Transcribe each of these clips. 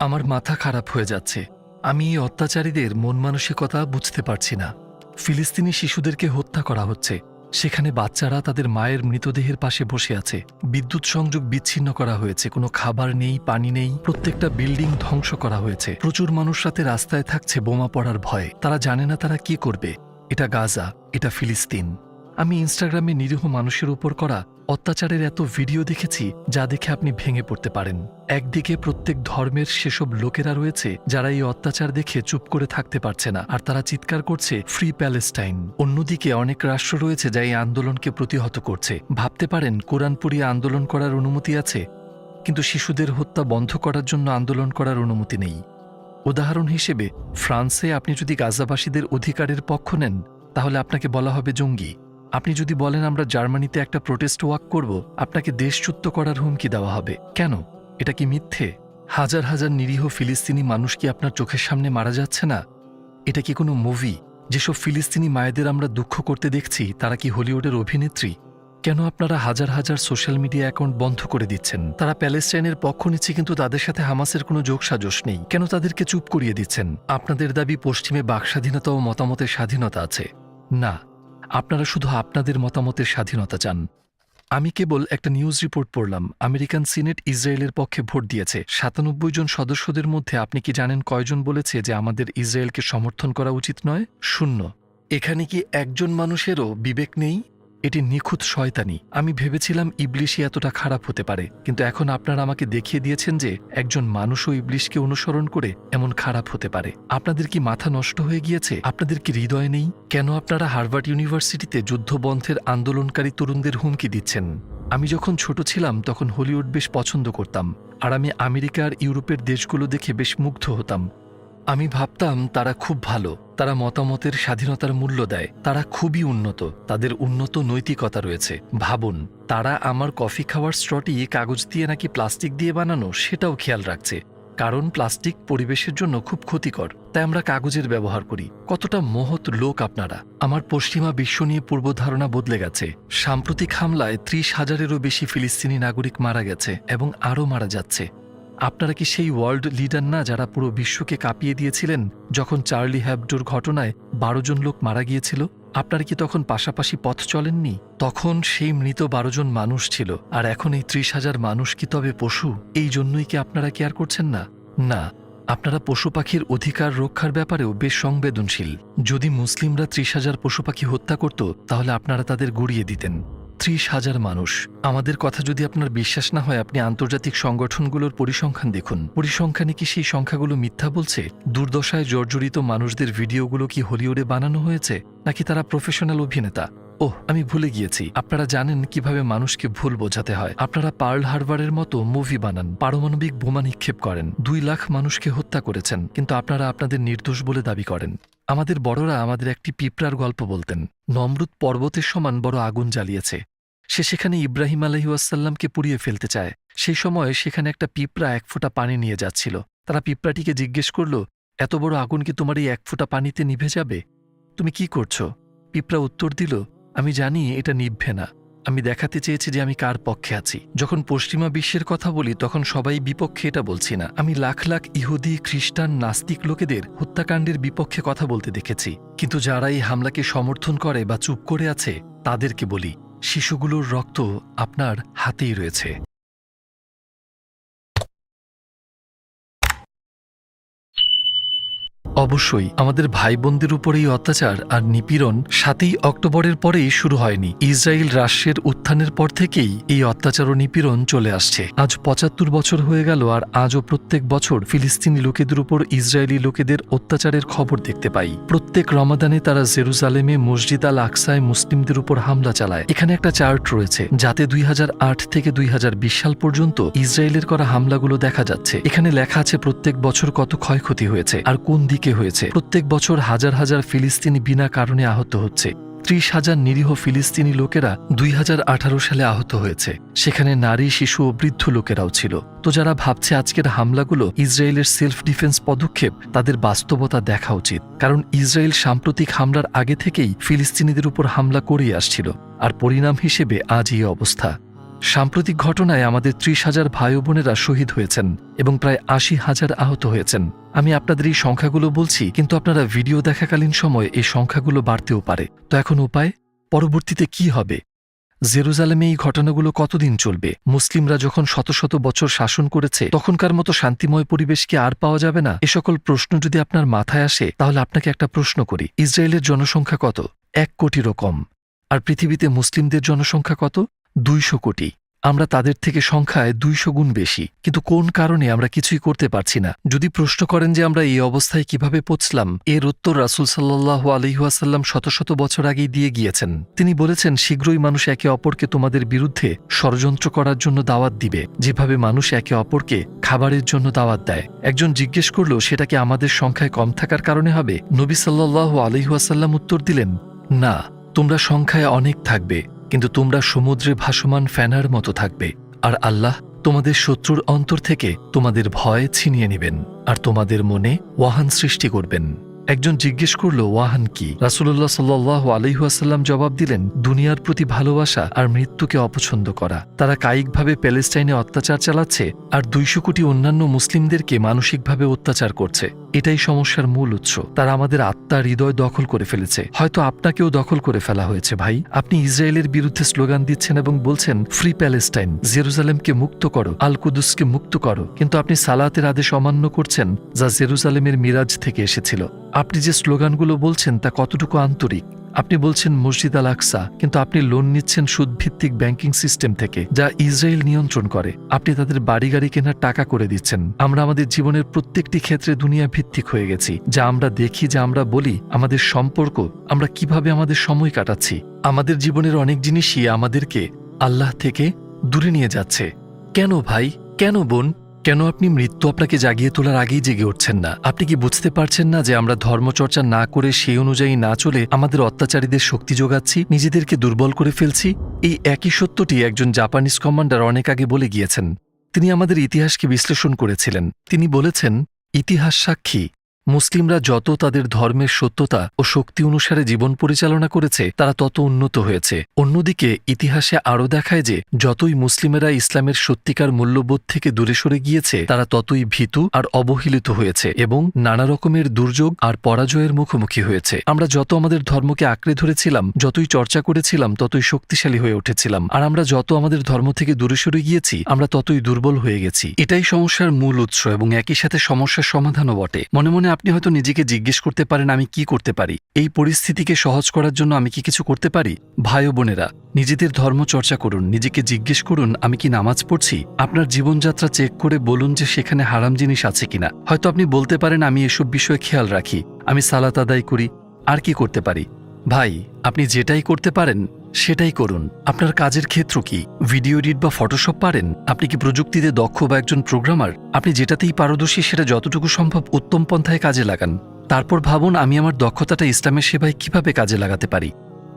আমার মাথা খারাপ হয়ে যাচ্ছে। আমি এই অত্যাচারীদের মন মানসিকতা বুঝতে পারছি না। ফিলিস্তিনি শিশুদেরকে হত্যা করা হচ্ছে। সেখানে বাচ্চারা তাদের মায়ের মৃতদেহের পাশে বসে আছে। বিদ্যুৎ সংযোগ বিচ্ছিন্ন করা হয়েছে। কোনো খাবার নেই, পানি নেই। প্রত্যেকটা বিল্ডিং ধ্বংস করা হয়েছে। প্রচুর মানুষ রাতে রাস্তায় থাকছে বোমা পড়ার ভয়ে। তারা জানে না তারা কি করবে। এটা গাজা, এটা ফিলিস্তিন। আমি ইনস্টাগ্রামে নিরীহ মানুষের উপর করা অত্যাচারের এত ভিডিও দেখেছি যা দেখে আপনি ভেঙে পড়তে পারেন। একদিকে প্রত্যেক ধর্মের সেসব লোকেরা রয়েছে যারা এই অত্যাচার দেখে চুপ করে থাকতে পারছে না আর তারা চিৎকার করছে, ফ্রি প্যালেস্টাইন। অন্যদিকে অনেক রাষ্ট্র রয়েছে যা এই আন্দোলনকে প্রতিহত করছে। ভাবতে পারেন, কোরআন পড়িয়ে আন্দোলন করার অনুমতি আছে? কিন্তু শিশুদের হত্যা বন্ধ করার জন্য আন্দোলন করার অনুমতি নেই। উদাহরণ হিসেবে, ফ্রান্সে আপনি যদি গাজাবাসীদের অধিকারের পক্ষ নেন, তাহলে আপনাকে বলা হবে জঙ্গি। আপনি যদি বলেন আমরা জার্মানিতে একটা প্রোটেস্ট ওয়াক করব, আপনাকে দেশচ্যুত করার হুমকি দেওয়া হবে। কেন? এটা কি মিথ্যে? হাজার হাজার নিরীহ ফিলিস্তিনি মানুষ কি আপনার চোখের সামনে মারা যাচ্ছে না? এটা কি কোনো মুভি? যেসব ফিলিস্তিনি মায়েদের আমরা দুঃখ করতে দেখছি, তারা কি হলিউডের অভিনেত্রী? কেন আপনারা হাজার হাজার সোশ্যাল মিডিয়া অ্যাকাউন্ট বন্ধ করে দিচ্ছেন? তারা প্যালেস্টাইনের পক্ষ নিচ্ছে কিন্তু তাদের সাথে হামাসের কোনো যোগসাজশ নেই। কেন তাদেরকে চুপ করিয়ে দিচ্ছেন? আপনাদের দাবি পশ্চিমে বাকস্বাধীনতা ও মতামতের স্বাধীনতা আছে। না। আপনারা শুধু আপনাদের মতামতের স্বাধীনতা চান। আমি কেবল একটা নিউজ রিপোর্ট পড়লাম। আমেরিকান সিনেট ইসরায়েলের পক্ষে ভোট দিয়েছে। সাতানব্বই জন সদস্যদের মধ্যে আপনি কি জানেন কয়জন বলেছে যে আমাদের ইসরায়েলকে সমর্থন করা উচিত নয়? শূন্য। এখানে কি একজন মানুষেরও বিবেক নেই? এটি নিখুঁত শয়তানি। আমি ভেবেছিলাম ইবলিশই এতটা খারাপ হতে পারে, কিন্তু এখন আপনারা আমাকে দেখিয়ে দিয়েছেন যে একজন মানুষও ইবলিশকে অনুসরণ করে এমন খারাপ হতে পারে। আপনাদের কি মাথা নষ্ট হয়ে গিয়েছে? আপনাদের কি হৃদয় নেই? কেন আপনারা হার্ভার্ড ইউনিভার্সিটিতে যুদ্ধবন্ধের আন্দোলনকারী তরুণদের হুমকি দিচ্ছেন? আমি যখন ছোট ছিলাম, তখন হলিউড বেশ পছন্দ করতাম, আর আমি আমেরিকা আর ইউরোপের দেশগুলো দেখে বেশ মুগ্ধ হতাম। আমি ভাবতাম তারা খুব ভালো, তারা মতামতের স্বাধীনতার মূল্য দেয়, তারা খুবই উন্নত, তাদের উন্নত নৈতিকতা রয়েছে। ভাবুন, তারা আমার কফি খাওয়ার স্ট্রটি কাগজ দিয়ে নাকি প্লাস্টিক দিয়ে বানানো সেটাও খেয়াল রাখছে। কারণ প্লাস্টিক পরিবেশের জন্য খুব ক্ষতিকর, তাই আমরা কাগজের ব্যবহার করি। কতটা মহৎ লোক আপনারা। আমার পশ্চিমা বিশ্ব নিয়ে পূর্বধারণা বদলে গেছে। সাম্প্রতিক হামলায় ত্রিশ হাজারেরও বেশি ফিলিস্তিনি নাগরিক মারা গেছে এবং আরও মারা যাচ্ছে। আপনারা কি সেই ওয়ার্ল্ড লিডার না যারা পুরো বিশ্বকে কাঁপিয়ে দিয়েছিলেন যখন চার্লি হ্যাবডোর ঘটনায় বারো জন লোক মারা গিয়েছিল? আপনারা কি তখন পাশাপাশি পথ চলেননি? তখন সেই মৃত বারো জন মানুষ ছিল, আর এখন এই ত্রিশ হাজার মানুষ কি তবে পশু? এই জন্যই কি আপনারা কেয়ার করছেন না? না, আপনারা পশু পাখির অধিকার রক্ষার ব্যাপারেও বেশ সংবেদনশীল। যদি মুসলিমরা ত্রিশ হাজার পশু পাখি হত্যা করত, তাহলে আপনারা তাদের গড়িয়ে দিতেন। ত্রিশ হাজার মানুষ। আমাদের কথা যদি আপনার বিশ্বাস না হয়, আপনি আন্তর্জাতিক সংগঠনগুলোর পরিসংখ্যান দেখুন। পরিসংখ্যানে কি সেই সংখ্যাগুলো মিথ্যা বলছে? দুর্দশায় জর্জরিত মানুষদের ভিডিওগুলো কি হলিউডে বানানো হয়েছে, নাকি তারা প্রফেশনাল অভিনেতা? ওহ, আমি ভুলে গিয়েছি। আপনারা জানেন কীভাবে মানুষকে ভুল বোঝাতে হয়। আপনারা পার্ল হারবারের মতো মুভি বানান। পারমাণবিক বোমা নিক্ষেপ করেন। দুই লাখ মানুষকে হত্যা করেছেন। কিন্তু আপনারা আপনাদের নির্দোষ বলে দাবি করেন। আমাদের বড়রা আমাদের একটি পিঁপড়ার গল্প বলতেন। নমরুদ পর্বতের সমান বড় আগুন জ্বালিয়েছে। সে সেখানে ইব্রাহিম আলহিউসাল্লামকে পুড়িয়ে ফেলতে চায়। সেই সময় সেখানে একটা পিঁপড়া এক ফোঁটা পানি নিয়ে যাচ্ছিল। তারা পিঁপড়াটিকে জিজ্ঞেস করল, এত বড় আগুন কি তোমার এই এক ফোঁটা পানিতে নিভে যাবে? তুমি কি করছ? পিঁপড়া উত্তর দিল আমি জানি এটা নিভবে না। আমি দেখাতে চেয়েছি যে আমি কার পক্ষে আছি। যখন পশ্চিমা বিশ্বের কথা বলি, তখন সবাই বিপক্ষে এটা বলছি না। আমি লাখ লাখ ইহুদি, খ্রিস্টান, নাস্তিক লোকেদের হত্যাকাণ্ডের বিপক্ষে কথা বলতে দেখেছি। কিন্তু যারা এই হামলাকে সমর্থন করে বা চুপ করে আছে, তাদেরকে বলি, শিশুগুলোর রক্ত আপনার হাতেই রয়েছে। অবশ্যই, আমাদের ভাই বোনদের উপর এই অত্যাচার আর নিপীড়ন সাতই অক্টোবরের পরেই শুরু হয়নি। ইসরায়েল রাষ্ট্রের উত্থানের পর থেকেই এই অত্যাচার ও নিপীড়ন চলে আসছে। আজ পঁচাত্তর বছর হয়ে গেল আর আজও প্রত্যেক বছর ফিলিস্তিনি লোকেদের উপর ইসরায়েলি লোকেদের অত্যাচারের খবর দেখতে পাই। প্রত্যেক রমাদানে তারা জেরুজালেমে মসজিদ আল আকসায় মুসলিমদের উপর হামলা চালায়। এখানে একটা চার্ট রয়েছে, যাতে দুই হাজার আট থেকে দুই হাজার বিশ সাল পর্যন্ত ইসরায়েলের করা হামলাগুলো দেখা যাচ্ছে। এখানে লেখা আছে, প্রত্যেক বছর কত ক্ষয়ক্ষতি হয়েছে আর কোন দিকে হয়েছে। প্রত্যেক বছর হাজার হাজার ফিলিস্তিনি বিনা কারণে আহত হচ্ছে। ত্রিশ হাজার নিরীহ ফিলিস্তিনি লোকেরা দুই হাজার আঠারো সালে আহত হয়েছে। সেখানে নারী, শিশু ও বৃদ্ধ লোকেরাও ছিল। তো যারা ভাবছে আজকের হামলাগুলো ইসরায়েলের সেলফ ডিফেন্স পদক্ষেপ, তাদের বাস্তবতা দেখা উচিত। কারণ ইসরায়েল সাম্প্রতিক হামলার আগে থেকেই ফিলিস্তিনিদের উপর হামলা করেই আসছিল। আর পরিণাম হিসেবে আজ এই অবস্থা। সাম্প্রতিক ঘটনায় আমাদের ত্রিশ হাজার ভাই বোনেরা শহীদ হয়েছেন এবং প্রায় আশি হাজার আহত হয়েছেন। আমি আপনাদের এই সংখ্যাগুলো বলছি, কিন্তু আপনারা ভিডিও দেখাকালীন সময় এই সংখ্যাগুলো বাড়তেও পারে। তো এখন উপায়? পরবর্তীতে কি হবে? জেরুজালেমে এই ঘটনাগুলো কতদিন চলবে? মুসলিমরা যখন শত শত বছর শাসন করেছে, তখনকার মতো শান্তিময় পরিবেশ কি আর পাওয়া যাবে না? এ সকল প্রশ্ন যদি আপনার মাথায় আসে, তাহলে আপনাকে একটা প্রশ্ন করি। ইসরায়েলের জনসংখ্যা কত? এক কোটিরও কম। আর পৃথিবীতে মুসলিমদের জনসংখ্যা কত? দুইশো কোটি। আমরা তাদের থেকে সংখ্যায় দুইশো গুণ বেশি। কিন্তু কোন কারণে আমরা কিছুই করতে পারছি না? যদি প্রশ্ন করেন যে আমরা এই অবস্থায় কীভাবে পৌঁছলাম, এর উত্তর রাসুল সাল্লাহ আলহিহাসাল্লাম শত শত বছর আগেই দিয়ে গিয়েছেন। তিনি বলেছেন, শীঘ্রই মানুষ একে অপরকে তোমাদের বিরুদ্ধে ষড়যন্ত্র করার জন্য দাওয়াত দিবে। যেভাবে মানুষ একে অপরকে খাবারের জন্য দাওয়াত দেয়। একজন জিজ্ঞেস করল, সেটাকে আমাদের সংখ্যায় কম থাকার কারণে হবে? নবী সাল্লাহ আলহিহাসাল্লাম উত্তর দিলেন, না, তোমরা সংখ্যায় অনেক থাকবে। কিন্তু তোমরা সমুদ্রে ভাসমান ফ্যানার মতো থাকবে, আর আল্লাহ তোমাদের শত্রুর অন্তর থেকে তোমাদের ভয় ছিনিয়ে নেবেন, আর তোমাদের মনে ওয়াহান সৃষ্টি করবেন। একজন জিজ্ঞেস করল, ওয়াহান কি? রাসুল্লাহ সাল্লাহ আলহিহাসাল্লাম জবাব দিলেন, দুনিয়ার প্রতি ভালোবাসা আর মৃত্যুকে অপছন্দ করা। তারা কায়িকভাবে প্যালেস্টাইনে অত্যাচার চালাচ্ছে, আর দুইশো কোটি অন্যান্য মুসলিমদেরকে মানসিকভাবে অত্যাচার করছে। এটাই সমস্যার মূল উৎস। তারা আমাদের আত্মা হৃদয় দখল করে ফেলেছে। হয়তো আপনাকেও দখল করে ফেলা হয়েছে, ভাই। আপনি ইসরায়েলের বিরুদ্ধে স্লোগান দিচ্ছেন এবং বলছেন, ফ্রি প্যালেস্টাইন, জেরুজালেমকে মুক্ত করো, আলকুদুসকে মুক্ত করো। কিন্তু আপনি সালাতের আদেশ অমান্য করছেন, যা জেরুজালেমের মিরাজ থেকে এসেছিল। আপনি যে স্লোগানগুলো বলছেন, তা কতটুকু আন্তরিক? আপনি বলছেন মসজিদ আল আকসা কিন্তু আপনি লোন নিচ্ছেন সুদভিত্তিক ব্যাংকিং সিস্টেম থেকে, যা ইসরায়েল নিয়ন্ত্রণ করে। আপনি তাদের বাড়ি গাড়ি কেনার টাকা করে দিচ্ছেন। আমরা আমাদের জীবনের প্রত্যেকটি ক্ষেত্রে দুনিয়া ভিত্তিক হয়ে গেছি। যা আমরা দেখি, যা আমরা বলি, আমাদের সম্পর্ক, আমরা কীভাবে আমাদের সময় কাটাচ্ছি। আমাদের জীবনের অনেক জিনিসই আমাদেরকে আল্লাহ থেকে দূরে নিয়ে যাচ্ছে। কেন ভাই? কেন বোন? কেন আপনি মৃত্যু আপনাকে জাগিয়ে তোলার আগেই জেগে উঠছেন না? আপনি কি বুঝতে পারছেন না যে আমরা ধর্মচর্চা না করে সেই অনুযায়ী না চলে আমাদের অত্যাচারীদের শক্তি যোগাচ্ছি, নিজেদেরকে দুর্বল করে ফেলছি? এই একই সত্যটি একজন জাপানিজ কমান্ডার অনেক আগে বলে গিয়েছেন। তিনি আমাদের ইতিহাসকে বিশ্লেষণ করেছিলেন। তিনি বলেছেন, ইতিহাস সাক্ষী। মুসলিমরা যত তাদের ধর্মের সত্যতা ও শক্তি অনুসারে জীবন পরিচালনা করেছে, তারা তত উন্নত হয়েছে। অন্যদিকে, ইতিহাসে আরও দেখায় যে, যতই মুসলিমেরা ইসলামের সত্যিকার মূল্যবোধ থেকে দূরে সরে গিয়েছে, তারা ততই ভীতু আর অবহেলিত হয়েছে এবং নানা রকমের দুর্যোগ আর পরাজয়ের মুখোমুখি হয়েছে। আমরা যত আমাদের ধর্মকে আঁকড়ে ধরেছিলাম, যতই চর্চা করেছিলাম, ততই শক্তিশালী হয়ে উঠেছিলাম। আর আমরা যত আমাদের ধর্ম থেকে দূরে সরে গিয়েছি, আমরা ততই দুর্বল হয়ে গেছি। এটাই সমস্যার মূল উৎস এবং একই সাথে সমস্যার সমাধানও বটে। মনে মনে আপনি হয়তো নিজেকে জিজ্ঞেস করতে পারেন, আমি কি করতে পারি? এই পরিস্থিতিকে সহজ করার জন্য আমি কি কিছু করতে পারি? ভাই বোনেরা, নিজেদের ধর্ম চর্চা করুন, নিজেকে জিজ্ঞেস করুন, আমি কি নামাজ পড়ছি? আপনার জীবনযাত্রা চেক করে বলুন যে সেখানে হারাম জিনিস আছে কিনা। হয়তো আপনি বলতে পারেন, আমি এসব বিষয়ে খেয়াল রাখি, আমি সালাত আদায় করি, আর কি করতে পারি? ভাই, আপনি যেটাই করতে পারেন সেটাই করুন। আপনার কাজের ক্ষেত্র কি? ভিডিও এডিট বা ফটোশপ পারেন? আপনি কি প্রযুক্তিতে দক্ষ বা একজন প্রোগ্রামার আপনি যেটাতেই পারদর্শী, সেটা যতটুকু সম্ভব উত্তম পন্থায় কাজে লাগান। তারপর ভাবুন, আমি আমার দক্ষতাটা ইসলামের সেবায় কীভাবে কাজে লাগাতে পারি?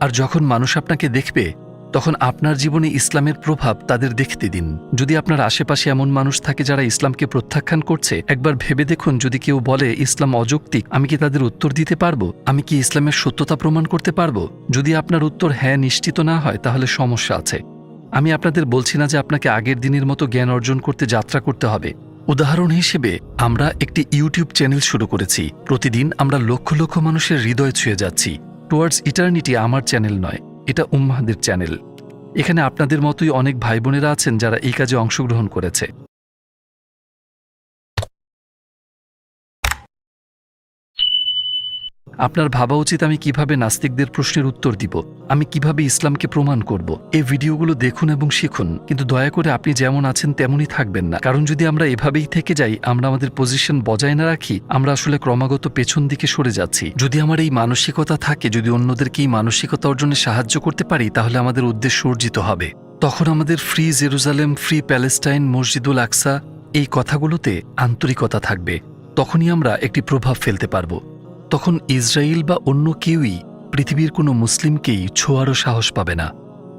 আর যখন মানুষ আপনাকে দেখবে তখন আপনার জীবনে ইসলামের প্রভাব তাদের দেখতে দিন। যদি আপনার আশেপাশে এমন মানুষ থাকে যারা ইসলামকে প্রত্যাখ্যান করছে, একবার ভেবে দেখুন যদি কেউ বলে, ইসলাম অযৌক্তিক, আমি কি তাদের উত্তর দিতে পারব? আমি কি ইসলামের সত্যতা প্রমাণ করতে পারব? যদি আপনার উত্তর হ্যাঁ নিশ্চিত না হয়, তাহলে সমস্যা আছে। আমি আপনাদের বলছি না যে আপনাকে আগের দিনের মতো জ্ঞান অর্জন করতে যাত্রা করতে হবে। উদাহরণ হিসেবে, আমরা একটি ইউটিউব চ্যানেল শুরু করেছি। প্রতিদিন আমরা লক্ষ লক্ষ মানুষের হৃদয় ছুঁয়ে যাচ্ছি। টুয়ার্ডস ইটার্নিটি আমার চ্যানেল নয়। এটা উম্মাহাদের চ্যানেল। এখানে আপনাদের মতোই অনেক ভাই বোনেরা আছেন যারা এই কাজে অংশগ্রহণ করেছে। আপনার ভাবা উচিত আমি কীভাবে নাস্তিকদের প্রশ্নের উত্তর দিব, আমি কীভাবে ইসলামকে প্রমাণ করব। এই ভিডিওগুলো দেখুন এবং শিখুন, কিন্তু দয়া করে আপনি যেমন আছেন তেমনই থাকবেন না। কারণ যদি আমরা এভাবেই থেকে যাই, আমরা আমাদের পজিশন বজায় না রাখি, আমরা আসলে ক্রমাগত পেছন দিকে সরে যাচ্ছি। যদি আমার এই মানসিকতা থাকে, যদি অন্যদেরকে এই মানসিকতা অর্জনে সাহায্য করতে পারি, তাহলে আমাদের উদ্দেশ্য অর্জিত হবে। তখন আমাদের ফ্রি জেরুজালেম ফ্রি প্যালেস্টাইন মসজিদুল আকসা, এই কথাগুলোতে আন্তরিকতা থাকবে। তখনই আমরা একটি প্রভাব ফেলতে পারব। তখন ইসরায়েল বা অন্য কেউই পৃথিবীর কোনো মুসলিমকেই ছোঁয়ারও সাহস পাবে না।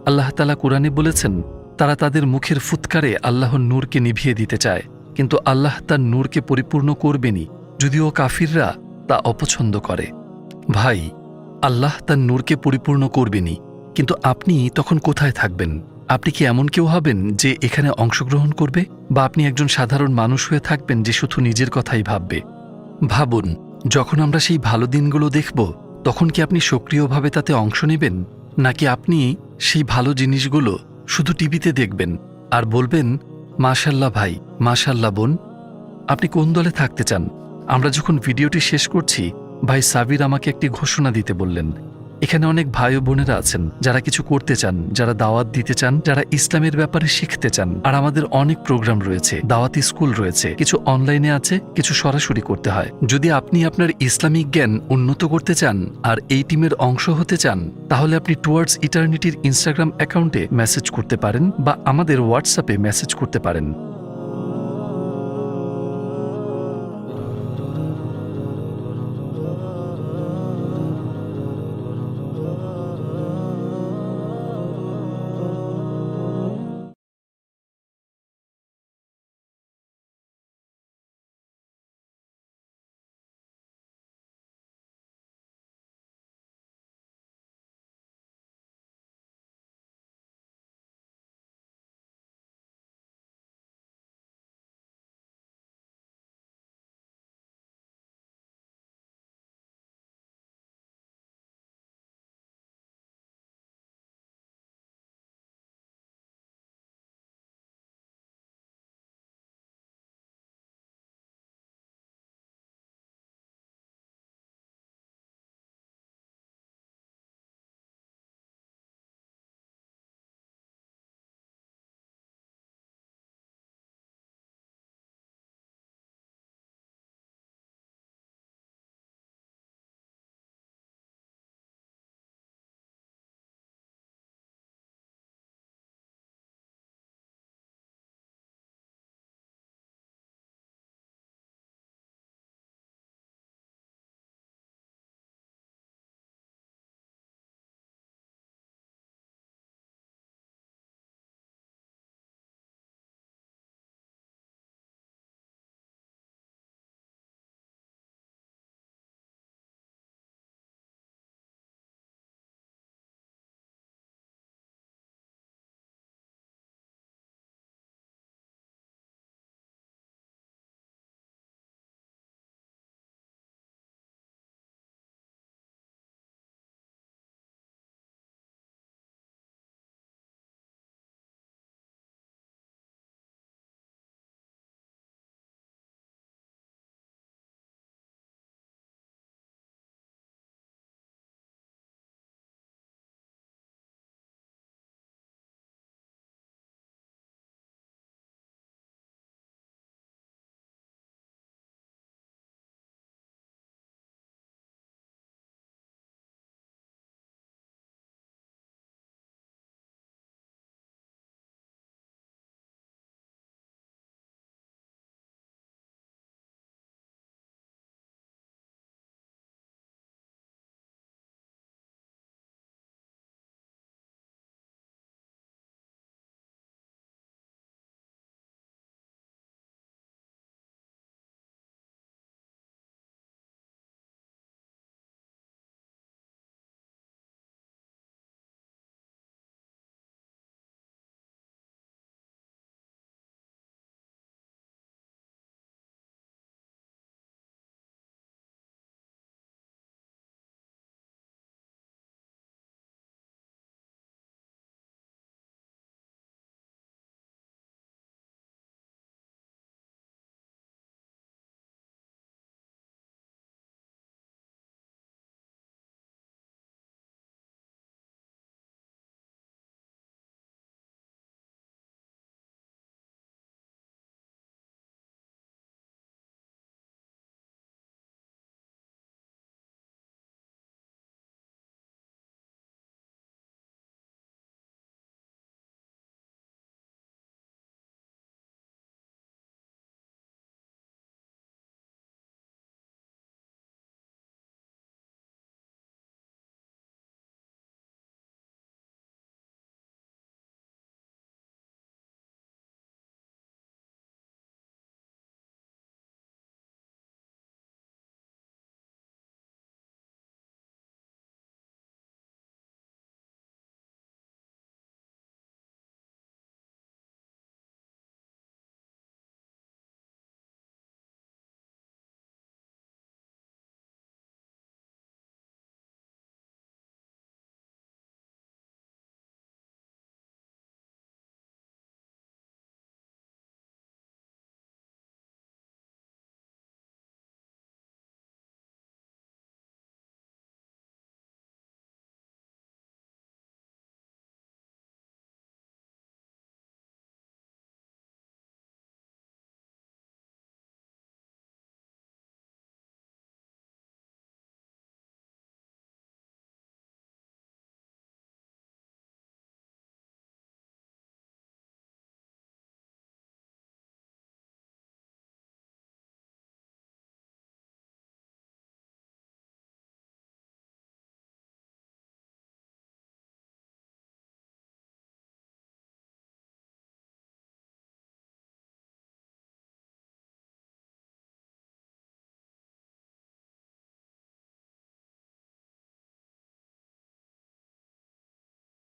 আল্লাহ তালা কোরআনে বলেছেন, তারা তাদের মুখের ফুৎকারে আল্লাহর নূরকে নিভিয়ে দিতে চায়, কিন্তু আল্লাহ তার নূরকে পরিপূর্ণ করবেনই, যদিও কাফিররা তা অপছন্দ করে। ভাই, আল্লাহ তার নূরকে পরিপূর্ণ করবেনই, কিন্তু আপনি তখন কোথায় থাকবেন? আপনি কি এমন কেউ হবেন যে এখানে অংশগ্রহণ করবে, বা আপনি একজন সাধারণ মানুষ হয়ে থাকবেন যে শুধু নিজের কথাই ভাববে? ভাবুন যখন আমরা সেই ভালো দিনগুলো দেখব, তখন কি আপনি সক্রিয়ভাবে তাতে অংশ নেবেন? নাকি আপনি সেই ভালো জিনিসগুলো শুধু টিভিতে দেখবেন আর বলবেন মাশাল্লাহ ভাই মাশাল্লাহ বোন, আপনি কোন দলে থাকতে চান? আমরা যখন ভিডিওটি শেষ করছি, ভাই সাবির আমাকে একটি ঘোষণা দিতে বললেন। এখানে অনেক ভাই বোনেরা আছেন, যারা কিছু করতে চান, যারা দাওয়াত দিতে চান, যারা ইসলামের ব্যাপারে শিখতে চান। আর আমাদের অনেক প্রোগ্রাম রয়েছে, দাওয়াতি স্কুল রয়েছে, কিছু অনলাইনে আছে, কিছু সরাসরি করতে হয়। যদি আপনি আপনার ইসলামিক জ্ঞান উন্নত করতে চান আর এই টিমের অংশ হতে চান, তাহলে আপনি টুয়ার্ডস ইটার্নিটির ইনস্টাগ্রাম অ্যাকাউন্টে মেসেজ করতে পারেন বা আমাদের হোয়াটসঅ্যাপে মেসেজ করতে পারেন।